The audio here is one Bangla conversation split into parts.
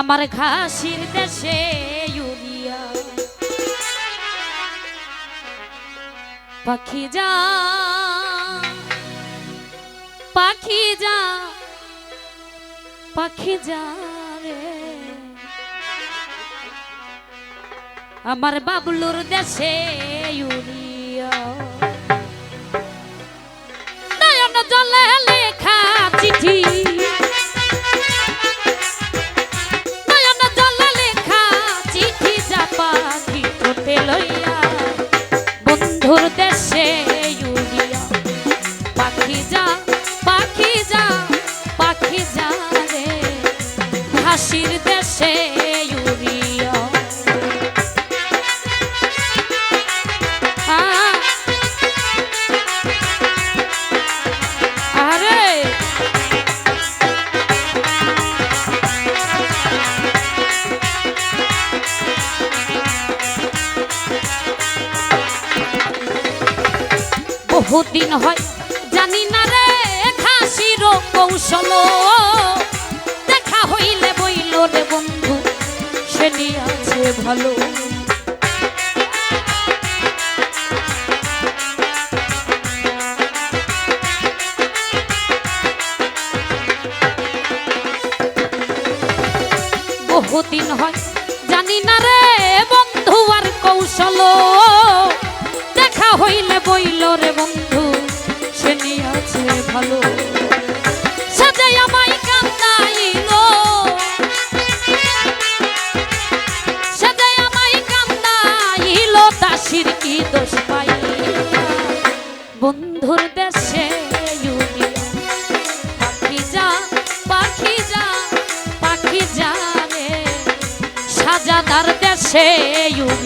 আমার ঘাসির দেশে ইউরিয়া পাখি যা পাখি যা পাখি যা রে। আমার বাবলুর দেশে ইউরিয়া নয়ন জলে বহুদিন হয় জানি না রে খাসির কৌশল। দেখা হইলে বইল রে বন্ধু, সে আছে ভালো। বহুদিন হয় ভালো। সাথে আমায় কান্দাইল সাথে আমায় কান্দাইল দাসির কি দোষ দেশে পাখি যা পাখি যা পাখি যা রে ইউরিয়া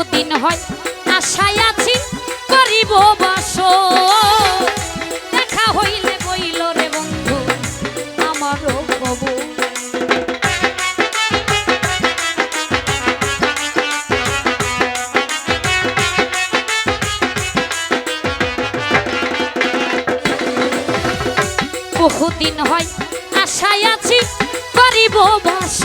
বহুদিন হয় আছি করিব বাস। দেখা হইলে বইল রে বন্ধু বহুদিন হয়, আশায় আছি করিব বাস।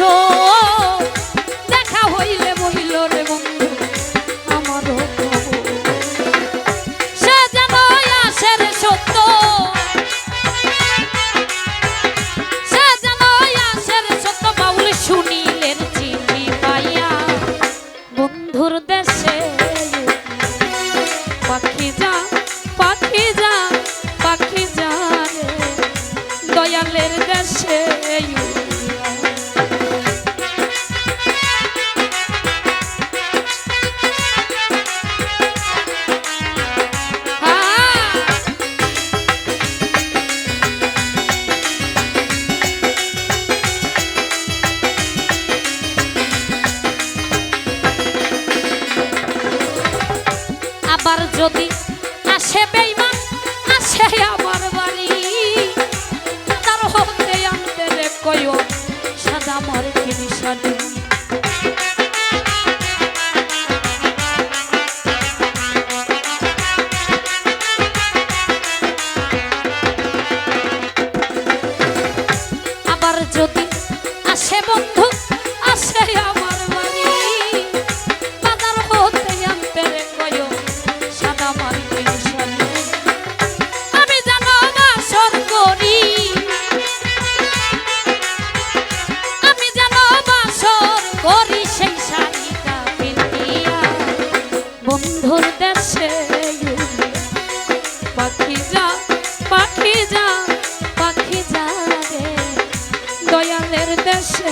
যদি আসে বেইমান আসে আমার বাড়ি। তার হতে আনতে রে কয় সাদা মার কিনিসানি আবার যদি আসে বন্ধু বন্ধুর দেশে পাখি যা পাখি যা পাখি যা দয়ালের দেশে